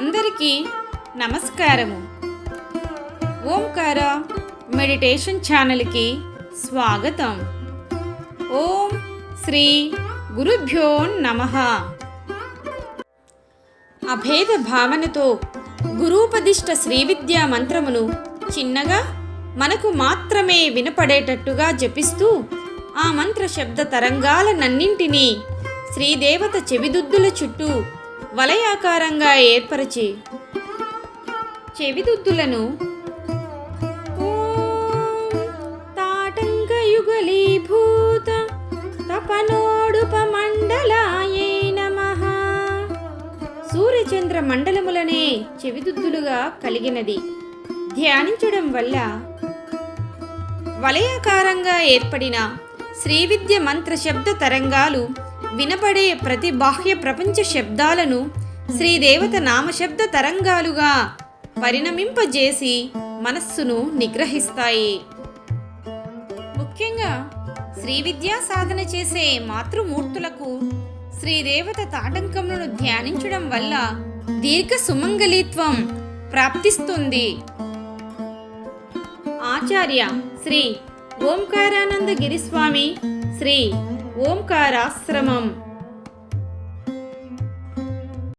అందరికీ నమస్కారము. ఓంకార మెడిటేషన్ ఛానల్కి స్వాగతం. ఓం శ్రీ గురుభ్యో నమ. అభేద భావనతో గురూపదిష్ట శ్రీవిద్యా మంత్రమును చిన్నగా మనకు మాత్రమే వినపడేటట్టుగా జపిస్తూ ఆ మంత్ర శబ్ద తరంగాలనన్నింటినీ శ్రీదేవత చెవిదుద్దుల చుట్టూ వలయాకారంగా ఏర్పరిచి చెవిదుద్దులను తాటంకయుగలీభూత తపనోడుపమండలాయే నమ. సూర్యచంద్ర మండలములనే చెవిదుద్దులుగా కలిగినది. ధ్యానించడం వల్ల వలయాకారంగా ఏర్పడిన శ్రీవిద్య మంత్ర శబ్ద తరంగాలు వినపడే ప్రతి బాహ్య ప్రపంచ శబ్దాలను శ్రీదేవత నామశబ్ద తరంగాలుగా పరిణమింపజేసి మనస్సును నిగ్రహిస్తాయి. ముఖ్యంగా శ్రీ విద్యా సాధన చేసే మాతృమూర్తులకు శ్రీదేవత తాటంకములను ధ్యానించడం వల్ల దీర్ఘ సుమంగళిత్వం ప్రాప్తిస్తుంది. ఆచార్య శ్రీ ఓంకారానంద గిరిస్వామి శ్రీ ఓంకారాశ్రమం.